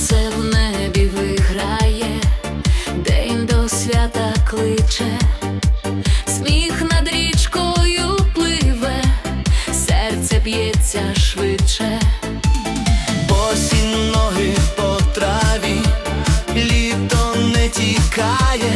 сонце в небі виграє, день до свята кличе, сміх над річкою пливе, серце б'ється швидше. Осінь ноги по траві, літо не тікає,